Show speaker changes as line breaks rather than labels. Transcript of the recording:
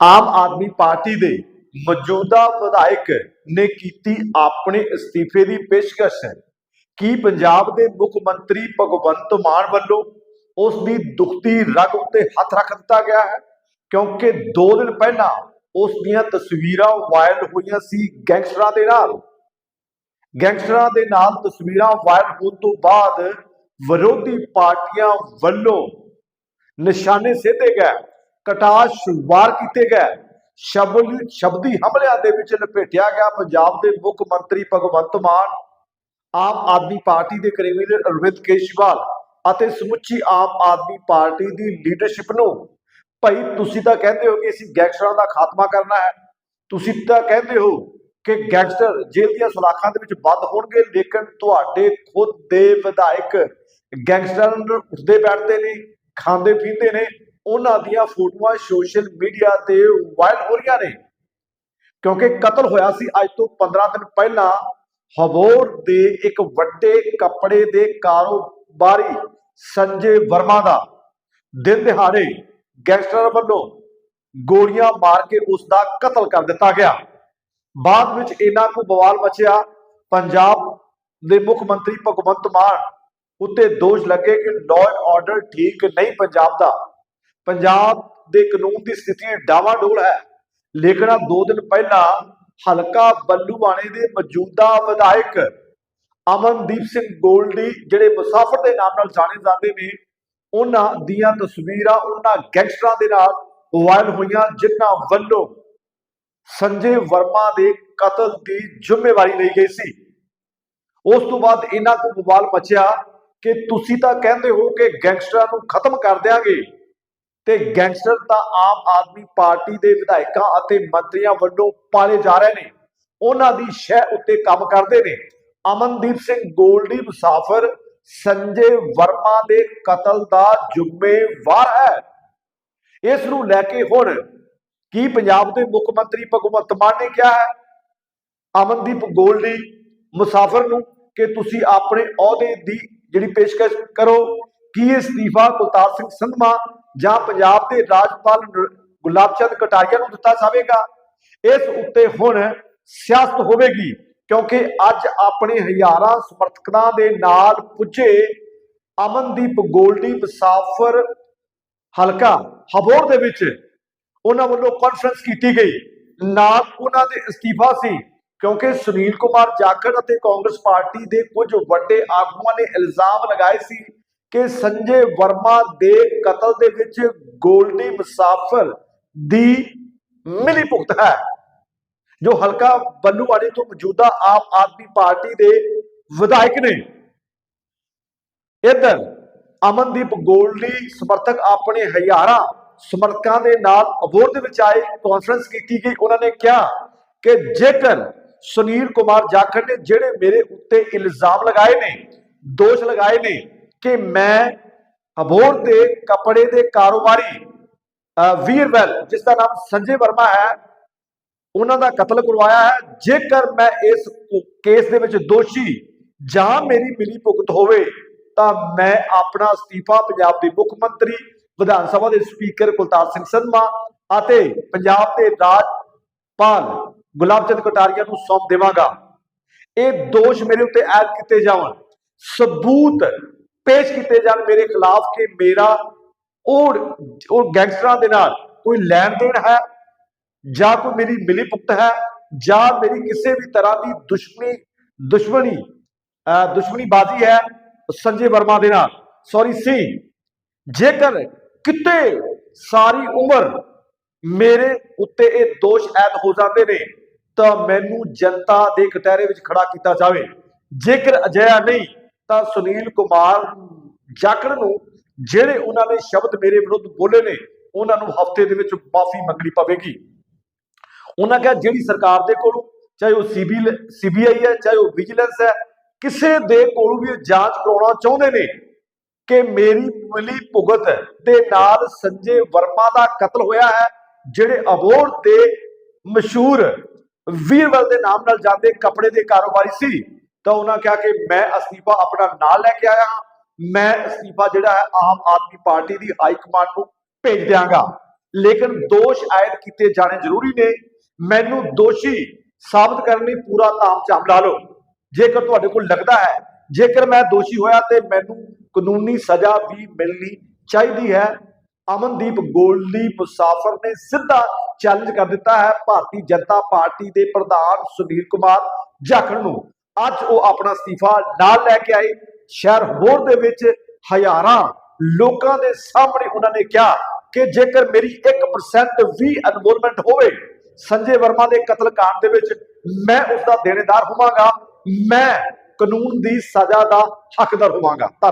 ਆਮ Aadmi party ਦੇ ਮੌਜੂਦਾ ਵਿਧਾਇਕ ਨੇ ਕੀਤੀ ਆਪਣੇ ਅਸਤੀਫੇ ਦੀ ਪੇਸ਼ਕਸ਼। ਕੀ ਪੰਜਾਬ ਦੇ ਮੁੱਖ ਮੰਤਰੀ ਭਗਵੰਤ ਮਾਨ ਵੱਲੋਂ ਉਸ ਦੀ ਦੁਖਤੀ ਰਗ ਉੱਤੇ ਹੱਥ ਰੱਖ ਦਿੱਤਾ ਗਿਆ ਹੈ? ਕਿਉਂਕਿ 2 ਦਿਨ ਪਹਿਲਾਂ ਉਸ ਦੀਆਂ ਤਸਵੀਰਾਂ ਵਾਇਰਲ ਹੋਈਆਂ ਸੀ ਗੈਂਗਸਟਰਾਂ ਦੇ ਨਾਲ। ਗੈਂਗਸਟਰਾਂ ਦੇ ਨਾਲ ਤਸਵੀਰਾਂ ਵਾਇਰਲ ਹੋਣ ਤੋਂ ਬਾਅਦ ਵਿਰੋਧੀ ਪਾਰਟੀਆਂ ਵੱਲੋਂ ਨਿਸ਼ਾਨੇ ਸਿੱਧੇ ਗਏ। ਕਟਾਸ਼ ਵਾਰ ਕੀਤੇ ਗਏ। ਸ਼ਬਦ ਸ਼ਬਦੀ ਹਮਲਿਆਂ ਦੇ ਵਿੱਚ ਲਪੇਟਿਆ ਗਿਆ। ਪੰਜਾਬ ਦੇ ਮੁੱਖ ਮੰਤਰੀ ਭਗਵੰਤ ਮਾਨ, ਆਮ ਆਦਮੀ ਪਾਰਟੀ ਦੇ ਕ੍ਰਿਮੀਨਲ ਅਰਵਿੰਦ ਕੇਜਰੀਵਾਲ ਅਤੇ ਸਮੁੱਚੀ ਆਮ ਆਦਮੀ ਪਾਰਟੀ ਦੀ ਲੀਡਰਸ਼ਿਪ ਨੂੰ। ਭਾਈ, ਤੁਸੀਂ ਤਾਂ ਕਹਿੰਦੇ ਹੋ ਕਿ ਅਸੀਂ ਗੈਂਗਸਟਰਾਂ ਦਾ ਖਾਤਮਾ ਕਰਨਾ ਹੈ। ਤੁਸੀਂ ਤਾਂ ਕਹਿੰਦੇ ਹੋ ਕਿ ਗੈਂਗਸਟਰ ਜੇਲ੍ਹ ਦੀਆਂ ਸਲਾਖਾਂ ਦੇ ਵਿੱਚ ਬੰਦ ਹੋਣਗੇ, ਲੇਕਿਨ ਤੁਹਾਡੇ ਖੁਦ ਦੇ ਵਿਧਾਇਕ ਗੈਂਗਸਟਰਾਂ ਨੂੰ ਉੱਠਦੇ ਬੈਠਦੇ ਨੇ, ਖਾਂਦੇ ਪੀਂਦੇ ਨੇ। ਉਹਨਾਂ ਦੀਆਂ ਫੋਟੋਆਂ ਸੋਸ਼ਲ ਮੀਡੀਆ ਤੇ ਵਾਇਰਲ ਹੋ ਰਹੀਆਂ ਨੇ। ਕਿਉਂਕਿ ਕਤਲ ਹੋਇਆ ਸੀ ਅੱਜ ਤੋਂ 15 ਦਿਨ ਪਹਿਲਾਂ ਹਬੋਰ ਦੇ ਇੱਕ ਵੱਡੇ ਕੱਪੜੇ ਦੇ ਕਾਰੋਬਾਰੀ ਸੰਜੇ ਵਰਮਾ ਦਾ। ਦਿਨ ਦਿਹਾੜੇ ਗੈਂਗਸਟਰ ਵੱਲੋਂ ਗੋਲੀਆਂ ਮਾਰ ਕੇ ਉਸ ਦਾ ਕਤਲ ਕਰ ਦਿੱਤਾ ਗਿਆ। ਬਾਅਦ ਵਿੱਚ ਇਹਨਾਂ ਨੂੰ ਬਵਾਲ ਮਚਿਆ, ਪੰਜਾਬ ਦੇ ਮੁੱਖ ਮੰਤਰੀ ਭਗਵੰਤ ਮਾਨ ਉੱਤੇ ਦੋਸ਼ ਲੱਗੇ ਕਿ ਲਾਅ ਐਂਡ ਆਰਡਰ ਠੀਕ ਨਹੀਂ ਪੰਜਾਬ ਦਾ। ਪੰਜਾਬ ਦੇ ਕਾਨੂੰਨ ਦੀ ਸਥਿਤੀ ਡਾਵਾਡੋਲ ਹੈ। ਲੇਕਿਨ ਆ ਦੋ ਦਿਨ ਪਹਿਲਾਂ ਹਲਕਾ ਬੱਲੂਆਣੇ ਦੇ ਮੌਜੂਦਾ ਵਿਧਾਇਕ ਅਮਨਦੀਪ ਸਿੰਘ ਗੋਲਡੀ ਜਿਹੜੇ ਮੁਸਾਫਰ ਦੇ ਨਾਮ ਨਾਲ ਜਾਣੇ ਜਾਂਦੇ ਨੇ, ਉਹਨਾਂ ਦੀਆਂ ਤਸਵੀਰਾਂ ਉਹਨਾਂ ਗੈਂਗਸਟਰਾਂ ਦੇ ਨਾਲ ਵਾਇਰਲ ਹੋਈਆਂ, ਜਿਨ੍ਹਾਂ ਵੱਲੋਂ ਸੰਜੇ ਵਰਮਾ ਦੇ ਕਤਲ ਦੀ ਜ਼ਿੰਮੇਵਾਰੀ ਲਈ ਗਈ ਸੀ। ਉਸ ਤੋਂ ਬਾਅਦ ਇਹਨਾਂ ਤੋਂ ਬਵਾਲ ਮਚਿਆ ਕਿ ਤੁਸੀਂ ਤਾਂ ਕਹਿੰਦੇ ਹੋ ਕਿ ਗੈਂਗਸਟਰਾਂ ਨੂੰ ਖਤਮ ਕਰ ਦਿਆਂਗੇ। ਤੇ ਗੈਂਗਸਟਰ ਤਾਂ ਆਮ ਆਦਮੀ ਪਾਰਟੀ ਦੇ ਵਿਧਾਇਕਾਂ ਅਤੇ ਮੰਤਰੀਆਂ ਵੱਲੋਂ ਪਾਲੇ ਜਾ ਰਹੇ ਨੇ। ਉਹਨਾਂ ਦੀ ਸ਼ਹਿ ਉੱਤੇ ਕੰਮ ਕਰਦੇ ਨੇ। ਅਮਨਦੀਪ ਸਿੰਘ ਗੋਲਡੀ ਮੁਸਾਫਰ, ਸੰਜੇ ਵਰਮਾ ਦੇ ਕਤਲ ਦਾ ਜ਼ਿੰਮੇਵਾਰ ਹੈ। ਇਸ ਨੂੰ ਲੈ ਕੇ ਹੁਣ ਕੀ ਪੰਜਾਬ ਦੇ ਮੁੱਖ ਮੰਤਰੀ ਭਗਵੰਤ ਮਾਨ ਨੇ ਕਿਹਾ ਹੈ? ਅਮਨਦੀਪ ਗੋਲਡੀ ਮੁਸਾਫਰ ਨੂੰ ਕਿ ਤੁਸੀਂ ਆਪਣੇ ਅਹੁਦੇ ਦੀ ਜਿਹੜੀ ਪੇਸ਼ਕਸ਼ ਕਰੋ। ਕੀ ਇਹ ਅਸਤੀਫਾ ਕੁਲਤਾਰ ਸਿੰਘ ਸੰਧਮਾ ਜਾਂ ਪੰਜਾਬ ਦੇ ਰਾਜਪਾਲ ਗੁਲਾਬ ਚੰਦ ਕਟਾਰੀਆ ਨੂੰ ਦਿੱਤਾ ਜਾਵੇਗਾ। ਇਸ ਉੱਤੇ ਹੁਣ ਸਿਆਸਤ ਹੋਵੇਗੀ, ਕਿਉਂਕਿ ਅੱਜ ਆਪਣੇ ਹਜ਼ਾਰਾਂ ਸਮਰਥਕਾਂ ਦੇ ਨਾਲ ਪੁੱਜੇ ਅਮਨਦੀਪ ਗੋਲਡੀ, ਮੁਸਾਫਰ ਹਲਕਾ ਹਬੋਰ ਦੇ ਵਿੱਚ ਉਹਨਾਂ ਵੱਲੋਂ ਕਾਨਫਰੰਸ ਕੀਤੀ ਗਈ। ਨਾਲ ਉਹਨਾਂ ਦੇ ਅਸਤੀਫਾ ਸੀ, ਕਿਉਂਕਿ ਸੁਨੀਲ ਕੁਮਾਰ ਜਾਖੜ ਅਤੇ ਕਾਂਗਰਸ ਪਾਰਟੀ ਦੇ ਕੁਝ ਵੱਡੇ ਆਗੂਆਂ ਨੇ ਇਲਜ਼ਾਮ ਲਗਾਏ ਸੀ ਕਿ ਸੰਜੇ ਵਰਮਾ ਦੇ ਕਤਲ ਦੇ ਵਿੱਚ ਗੋਲਡੀ ਮੁਸਾਫਰ ਦੀ ਮਿਲੀ ਭੁਗਤ ਹੈ। ਜੋ ਹਲਕਾ ਬੱਲੂਵਾੜੀ ਤੋਂ ਮੌਜੂਦਾ ਆਮ ਆਦਮੀ ਪਾਰਟੀ ਦੇ ਵਿਧਾਇਕ ਨੇ। ਇੱਧਰ ਅਮਨਦੀਪ ਗੋਲਡੀ ਸਮਰਥਕ ਆਪਣੇ ਹਜ਼ਾਰਾਂ ਸਮਰਥਕਾਂ ਦੇ ਨਾਲ ਅਬੋਰ ਦੇ ਵਿੱਚ ਆਏ ਕਾਨਫਰੰਸ ਕੀਤੀ ਗਈ। ਉਹਨਾਂ ਨੇ ਕਿਹਾ ਕਿ ਜੇਕਰ ਸੁਨੀਲ ਕੁਮਾਰ ਜਾਖੜ ਨੇ ਜਿਹੜੇ ਮੇਰੇ ਉੱਤੇ ਇਲਜ਼ਾਮ ਲਗਾਏ ਨੇ, ਦੋਸ਼ ਲਗਾਏ ਨੇ ਕਿ ਮੈਂ ਅਬੋਰ ਦੇ ਕੱਪੜੇ ਦੇ ਕਾਰੋਬਾਰੀ ਵੀਰਵੈਲ ਜਿਸ ਦਾ ਨਾਮ ਸੰਜੇ ਵਰਮਾ ਹੈ, ਉਹਨਾਂ ਦਾ ਕਤਲ ਕਰਵਾਇਆ ਹੈ। ਜੇਕਰ ਮੈਂ ਇਸ ਕੇਸ ਦੇ ਵਿੱਚ ਦੋਸ਼ੀ ਜਾਂ ਮੇਰੀ ਮਿਲੀ ਭੁਗਤ ਹੋਵੇ, ਤਾਂ ਮੈਂ ਆਪਣਾ ਅਸਤੀਫਾ ਪੰਜਾਬ ਦੇ ਮੁੱਖ ਮੰਤਰੀ, ਵਿਧਾਨ ਸਭਾ ਦੇ ਸਪੀਕਰ ਕੁਲਤਾਰ ਸਿੰਘ ਸੰਧਮਾ ਅਤੇ ਪੰਜਾਬ ਦੇ ਰਾਜਪਾਲ ਗੁਲਾਬ ਚੰਦ ਕਟਾਰੀਆ ਨੂੰ ਸੌਂਪ ਦੇਵਾਂਗਾ। ਇਹ ਦੋਸ਼ ਮੇਰੇ ਉੱਤੇ ਐਡ ਕੀਤੇ ਜਾਵਣ। ਸਬੂਤ ਪੇਸ਼ ਕੀਤੇ ਜਾਣ ਮੇਰੇ ਖਿਲਾਫ ਕਿ ਮੇਰਾ ਉਹ ਉਹ ਗੈਂਗਸਟਰਾਂ ਦੇ ਨਾਲ ਕੋਈ ਲੈਣ ਦੇਣ ਹੈ, ਜਾਂ ਕੋਈ ਮੇਰੀ ਮਿਲੀ ਭੁਗਤ ਹੈ, ਜਾਂ ਮੇਰੀ ਕਿਸੇ ਵੀ ਤਰ੍ਹਾਂ ਦੀ ਦੁਸ਼ਮਣੀ ਦੁਸ਼ਮਣੀ ਅਹ ਦੁਸ਼ਮਣੀ ਬਾਜ਼ੀ ਹੈ ਸੰਜੇ ਵਰਮਾ ਦੇ ਨਾਲ। ਸੌਰੀ ਸੀ ਜੇਕਰ ਕਿਤੇ ਸਾਰੀ ਉਮਰ ਮੇਰੇ ਉੱਤੇ ਇਹ ਦੋਸ਼ ਐਦ ਹੋ ਜਾਂਦੇ ਨੇ, ਤਾਂ ਮੈਨੂੰ ਜਨਤਾ ਦੇ ਕਟਹਿਰੇ ਵਿੱਚ ਖੜਾ ਕੀਤਾ ਜਾਵੇ। ਜੇਕਰ ਅਜਿਹਾ ਨਹੀਂ ਤਾਂ ਸੁਨੀਲ ਕੁਮਾਰ ਜਾਖੜ ਨੂੰ ਜਿਹੜੇ ਉਹਨਾਂ ਨੇ ਸ਼ਬਦ ਮੇਰੇ ਵਿਰੁੱਧ ਬੋਲੇ ਨੇ, ਉਹਨਾਂ ਨੂੰ ਹਫ਼ਤੇ ਦੇ ਵਿੱਚ ਮਾਫੀ ਮੰਗਣੀ ਪਵੇਗੀ। ਉਹਨਾਂ ਕਿਹਾ, ਜਿਹੜੀ ਸਰਕਾਰ ਦੇ ਕੋਲੋਂ, ਚਾਹੇ ਉਹ ਸੀਬੀ ਸੀਬੀਆਈ ਹੈ, ਚਾਹੇ ਉਹ ਵਿਜੀਲੈਂਸ ਹੈ, ਕਿਸੇ ਦੇ ਕੋਲੋਂ ਵੀ ਜਾਂਚ ਕਰਾਉਣਾ ਚਾਹੁੰਦੇ ਨੇ ਕਿ ਮੇਰੀ ਮਿਲੀ ਭੁਗਤ ਦੇ ਨਾਲ ਸੰਜੇ ਵਰਮਾ ਦਾ ਕਤਲ ਹੋਇਆ ਹੈ, ਜਿਹੜੇ ਅਬੋਰ ਦੇ ਮਸ਼ਹੂਰ ਵੀਰਵਲ ਦੇ ਨਾਮ ਨਾਲ ਜਾਂਦੇ ਕੱਪੜੇ ਦੇ ਕਾਰੋਬਾਰੀ ਸੀ। ਤਾਂ ਉਹਨਾਂ ਕਿਹਾ ਕਿ ਮੈਂ ਅਸਤੀਫਾ ਆਪਣਾ ਨਾਲ ਲੈ ਕੇ ਆਇਆ ਹਾਂ। ਮੈਂ ਅਸਤੀਫਾ ਜਿਹੜਾ ਹੈ ਆਮ ਆਦਮੀ ਪਾਰਟੀ ਦੀ ਹਾਈ ਕਮਾਂਡ ਨੂੰ ਭੇਜ ਦਿਆਂਗਾ। ਲੇਕਿਨ ਦੋਸ਼ ਆਇਦ ਕੀਤੇ ਜਾਣੇ ਜ਼ਰੂਰੀ ਨੇ। ਮੈਨੂੰ ਦੋਸ਼ੀ ਸਾਬਤ ਕਰਨ ਲਈ ਪੂਰਾ ਤਾਮਝਾਮ ਲਾ ਲਓ। ਜੇਕਰ ਤੁਹਾਡੇ ਕੋਲ ਲੱਗਦਾ ਹੈ, ਜੇਕਰ ਮੈਂ ਦੋਸ਼ੀ ਹੋਇਆ ਤੇ ਮੈਨੂੰ ਕਾਨੂੰਨੀ ਸਜ਼ਾ ਵੀ ਮਿਲਣੀ ਚਾਹੀਦੀ ਹੈ। ਅਮਨਦੀਪ ਗੋਲਡੀ ਮੁਸਾਫਰ ਨੇ ਸਿੱਧਾ ਚੈਲੰਜ ਕਰ ਦਿੱਤਾ ਹੈ। ਭਾਰਤੀ ਜਨਤਾ ਪਾਰਟੀ ਦੇ ਪ੍ਰਧਾਨ ਸੁਨੀਲ ਕੁਮਾਰ ਜਾਖੜ ਨੂੰ। ਅੱਜ ਉਹ ਆਪਣਾ ਅਸਤੀਫਾ ਨਾਲ ਲੈ ਕੇ ਆਏ। ਸ਼ਹਿਰ ਹੋਰ ਦੇ ਵਿੱਚ ਹਜ਼ਾਰਾਂ ਲੋਕਾਂ ਦੇ ਸਾਹਮਣੇ ਉਹਨਾਂ ਨੇ ਕਿਹਾ ਕਿ ਜੇਕਰ ਮੇਰੀ 1% ਵੀ ਇਨਵੋਲਵਮੈਂਟ ਹੋਵੇ, ਸੰਜੇ ਵਰਮਾ ਦੇ ਕਤਲकांड ਦੇ ਵਿੱਚ ਮੈਂ ਉਸ ਦਾ ਦੇਣੇਦਾਰ ਹੋਵਾਂਗਾ, ਮੈਂ ਕਾਨੂੰਨ ਦੀ ਸਜ਼ਾ ਦਾ ਹੱਕਦਾਰ ਹੋਵਾਂਗਾ। ਧੰਨਵਾਦ